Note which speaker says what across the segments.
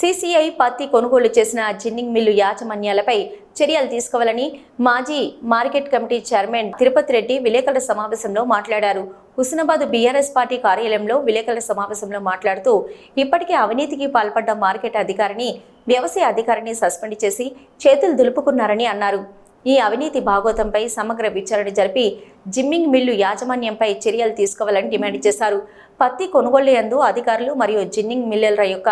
Speaker 1: CCI పత్తి కొనుగోలు చేసిన జిన్నింగ్ మిల్లు యాజమాన్యాలపై చర్యలు తీసుకోవాలని మాజీ market committee chairman Tirupati Reddy విలేకరుల సమావేశంలో మాట్లాడారు. హుస్నాబాద్ బీఆర్ఎస్ పార్టీ కార్యాలయంలో విలేకరుల సమావేశంలో మాట్లాడుతూ ఇప్పటికే అవినీతికి పాల్పడ్డ మార్కెట్ అధికారిని వ్యవసాయ అధికారిని సస్పెండ్ చేసి చేతులు దులుపుకున్నారని అన్నారు. ఈ అవినీతి భాగోతంపై సమగ్ర విచారణ జరిపి జిమ్మింగ్ మిల్లు యాజమాన్యంపై చర్యలు తీసుకోవాలని డిమాండ్ చేశారు. పత్తి కొనుగోలు యందు అధికారులు మరియు జిన్నింగ్ మిల్లర్ల యొక్క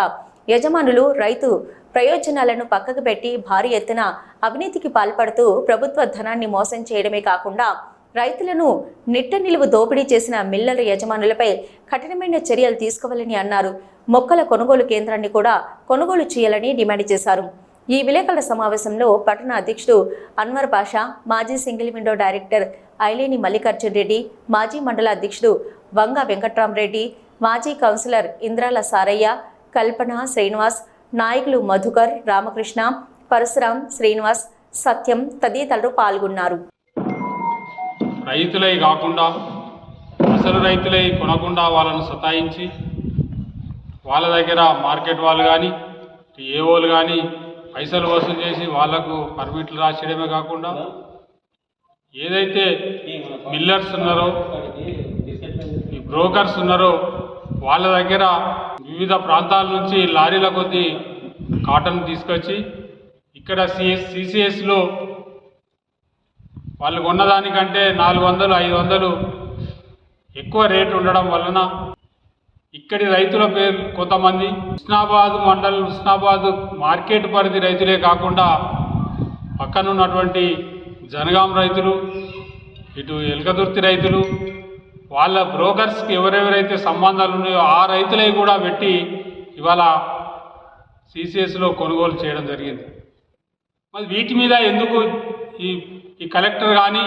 Speaker 1: యజమానులు రైతు ప్రయోజనాలను పక్కకు పెట్టి భారీ ఎత్తున అవినీతికి పాల్పడుతూ ప్రభుత్వ ధనాన్ని మోసం చేయడమే కాకుండా రైతులను నిట్ట నిలువు దోపిడీ చేసిన మిల్లల యజమానులపై కఠినమైన చర్యలు తీసుకోవాలని అన్నారు. మొక్కల కొనుగోలు కేంద్రాన్ని కూడా కొనుగోలు చేయాలని డిమాండ్ చేశారు. ఈ విలేకరుల సమావేశంలో పట్టణ అధ్యక్షుడు అన్వర్ పాషా మాజీ single window director Aileni Mallikarjun Reddy మాజీ మండల అధ్యక్షుడు వంగ వెంకట్రామరెడ్డి మాజీ కౌన్సిలర్ ఇంద్రాల సారయ్య కల్పన శ్రీనివాస్ నాయకులు మధుకర్ రామకృష్ణ పరశురాం శ్రీనివాస్ సత్యం తదితరులు పాల్గొన్నారు.
Speaker 2: రైతులై కాకుండా అసలు రైతులై కొనకుండా వాళ్ళను సతాయించి వాళ్ళ దగ్గర మార్కెట్ వాళ్ళు కానీ ఏఓలు కానీ పైసలు వసూలు చేసి వాళ్ళకు పర్మిట్లు రాసేయడమే కాకుండా ఏదైతే మిల్లర్స్ ఉన్నారో ఈ బ్రోకర్స్ ఉన్నారో వాళ్ళ దగ్గర వివిధ ప్రాంతాల నుంచి లారీల కొద్దీ కాటన్ తీసుకొచ్చి ఇక్కడ సిఎస్ సిసిఎస్లో వాళ్ళు కొన్నదానికంటే నాలుగు వందలు ఐదు వందలు ఎక్కువ రేటు ఉండడం వలన ఇక్కడి రైతుల పేరు కొంతమంది హుస్నాబాద్ మండల్ హుస్నాబాద్ మార్కెట్ పరిధి రైతులే కాకుండా పక్కనున్నటువంటి జనగాం రైతులు ఇటు ఎలకదుర్తి రైతులు వాళ్ళ బ్రోకర్స్కి ఎవరెవరైతే సంబంధాలు ఉన్నాయో ఆ రైతులై కూడా పెట్టి ఇవాళ సిసిఎస్లో కొనుగోలు చేయడం జరిగింది. మరి వీటి మీద ఎందుకు ఈ ఈ కలెక్టర్ కానీ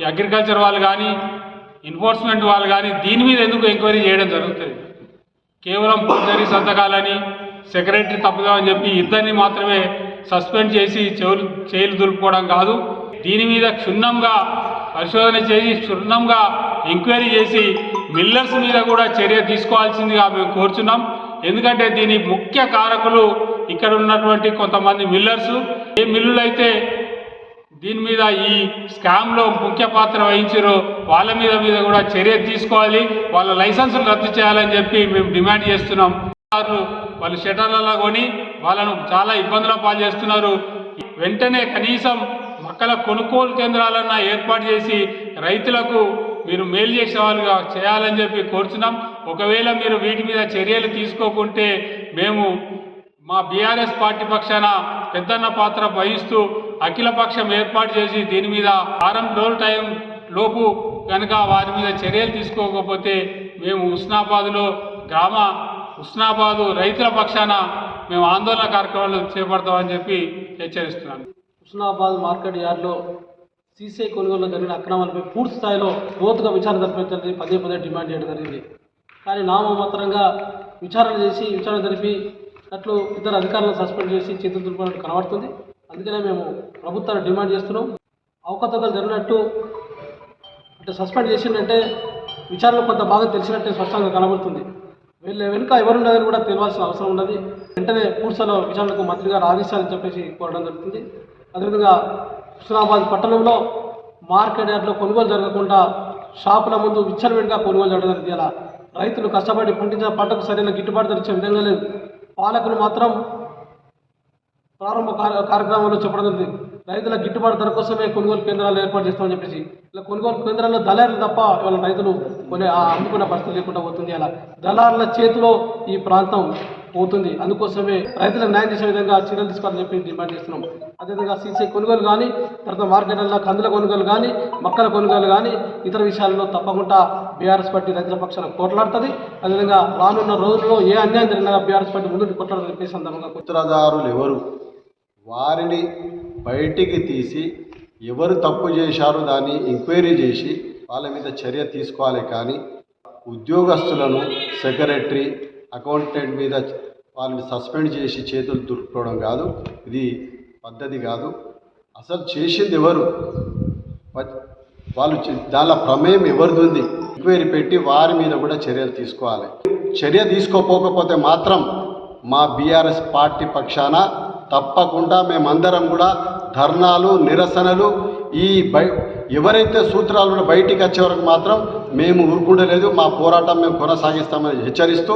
Speaker 2: ఈ అగ్రికల్చర్ వాళ్ళు కానీ ఎన్ఫోర్స్మెంట్ వాళ్ళు కానీ దీని మీద ఎందుకు ఎంక్వైరీ చేయడం జరుగుతుంది? కేవలం పూజారి సంతకాలని సెక్రటరీ తప్పుదామని చెప్పి ఇద్దరిని మాత్రమే సస్పెండ్ చేసి చెవులు చేయలు దులుపుకోవడం కాదు. దీని మీద క్షుణ్ణంగా పరిశోధన చేసి క్షుణ్ణంగా ఎంక్వైరీ చేసి మిల్లర్స్ మీద కూడా చర్య తీసుకోవాల్సిందిగా మేము కోరుచున్నాం. ఎందుకంటే దీని ముఖ్య కారకులు ఇక్కడ ఉన్నటువంటి కొంతమంది మిల్లర్స్ ఏ మిల్లులైతే దీని మీద ఈ స్కామ్లో ముఖ్య పాత్ర వహించారో వాళ్ళ మీద మీద కూడా చర్య తీసుకోవాలి. వాళ్ళ లైసెన్సులు రద్దు చేయాలని చెప్పి మేము డిమాండ్ చేస్తున్నాం. వాళ్ళు వాళ్ళు షటర్లలో కొని వాళ్ళను చాలా ఇబ్బందుల పాలు చేస్తున్నారు. వెంటనే కనీసం మొక్కల కొనుగోలు కేంద్రాలన్నా ఏర్పాటు చేసి రైతులకు మీరు మేలు చేసే చేయాలని చెప్పి కోరుచున్నాం. ఒకవేళ మీరు వీటి మీద చర్యలు తీసుకోకుంటే మేము మా బీఆర్ఎస్ పార్టీ పక్షాన పెద్దన్న పాత్ర వహిస్తూ అఖిల పక్షం ఏర్పాటు చేసి దీని మీద వారం రోజుల టైం లోపు కనుక వారి మీద చర్యలు తీసుకోకపోతే మేము ఉస్నాబాద్లో గ్రామ ఉస్నాబాదు రైతుల పక్షాన మేము ఆందోళన కార్యక్రమాలు చేపడతామని చెప్పి హెచ్చరిస్తున్నాను.
Speaker 3: హుస్నాబాద్ మార్కెట్ యార్డ్లో సీసీఐ కొనుగోలులో జరిగిన అక్రమాలపై పూర్తి స్థాయిలో లోతుగా విచారణ జరిపించాలని పదే పదే డిమాండ్ చేయడం జరిగింది. కానీ నామమాత్రంగా విచారణ చేసి విచారణ జరిపి అట్లు ఇద్దరు అధికారులను సస్పెండ్ చేసి చేతులు దులుపుకున్నట్టు కనబడుతుంది. అందుకనే మేము ప్రభుత్వాన్ని డిమాండ్ చేస్తున్నాం. అవకతవకలు జరిగినట్టు అంటే సస్పెండ్ చేసిందంటే విచారణ కొంత బాగా తెలిసినట్టే స్పష్టంగా కనబడుతుంది. వీళ్ళ వెనుక ఎవరున్నదని కూడా తెలియాల్సిన అవసరం ఉన్నది. వెంటనే పూర్తిలో విచారణకు మంత్రి గారు ఆదేశాలని చెప్పేసి కోరడం జరుగుతుంది. అదేవిధంగా హుస్నాబాద్ పట్టణంలో మార్కెట్ యార్డ్లో కొనుగోలు జరగకుండా షాపుల ముందు విచ్చలవిడిగా కొనుగోలు జరగడం ఇలా రైతులు కష్టపడి పండించిన పంటకు సరైన గిట్టుబాటు తెరిచే విధంగా లేదు. పాలకులు మాత్రం ప్రారంభ కార్య- కార్యక్రమంలో చెప్పడం జరిగింది. రైతుల గిట్టుబాటు ధర కోసమే కొనుగోలు కేంద్రాలు ఏర్పాటు చేస్తామని చెప్పేసి ఇలా కొనుగోలు కేంద్రాల్లో దళారులు తప్ప ఇవాళ రైతులు కొనే ఆ పరిస్థితి లేకుండా పోతుంది. అలా దళారుల చేతిలో ఈ ప్రాంతం పోతుంది. అందుకోసమే రైతులకు న్యాయం చేసే విధంగా చర్యలు తీసుకోవాలని చెప్పి డిమాండ్ చేస్తున్నాం. అదేవిధంగా సీసీ కొనుగోలు కానీ తర్వాత మార్కెట్లలో కందుల కొనుగోలు కానీ మొక్కల కొనుగోలు కానీ ఇతర విషయాల్లో తప్పకుండా బీఆర్ఎస్ పార్టీ రైతుల పక్షాన పోట్లాడుతుంది. అదేవిధంగా రానున్న రోజుల్లో ఏ అన్యాయం జరిగినా బీఆర్ఎస్ పార్టీ ముందు కొట్లాడని చెప్పేసి సందర్భంగా
Speaker 4: సూత్రధారులు ఎవరు? వారిని బయటికి తీసి ఎవరు తప్పు చేశారో దాన్ని ఎంక్వైరీ చేసి వాళ్ళ మీద చర్య తీసుకోవాలి కానీ ఉద్యోగస్తులను సెక్రటరీ అకౌంటెంట్ మీద వాళ్ళని సస్పెండ్ చేసి చేతులు దురుపుకోవడం కాదు. ఇది పద్ధతి కాదు. అసలు చేసింది ఎవరు? వాళ్ళు దానిలో ప్రమేయం ఎవరిది ఉంది ఎంక్వైరీ పెట్టి వారి మీద కూడా చర్యలు తీసుకోవాలి. చర్య తీసుకోపోకపోతే మాత్రం మా బీఆర్ఎస్ పార్టీ పక్షాన తప్పకుండా మేమందరం కూడా ధర్నాలు నిరసనలు ఈ బై ఎవరైతే సూత్రాలు బయటికి వచ్చే వరకు మాత్రం మేము ఊరుకుండలేదు మా పోరాటం మేము కొనసాగిస్తామని హెచ్చరిస్తూ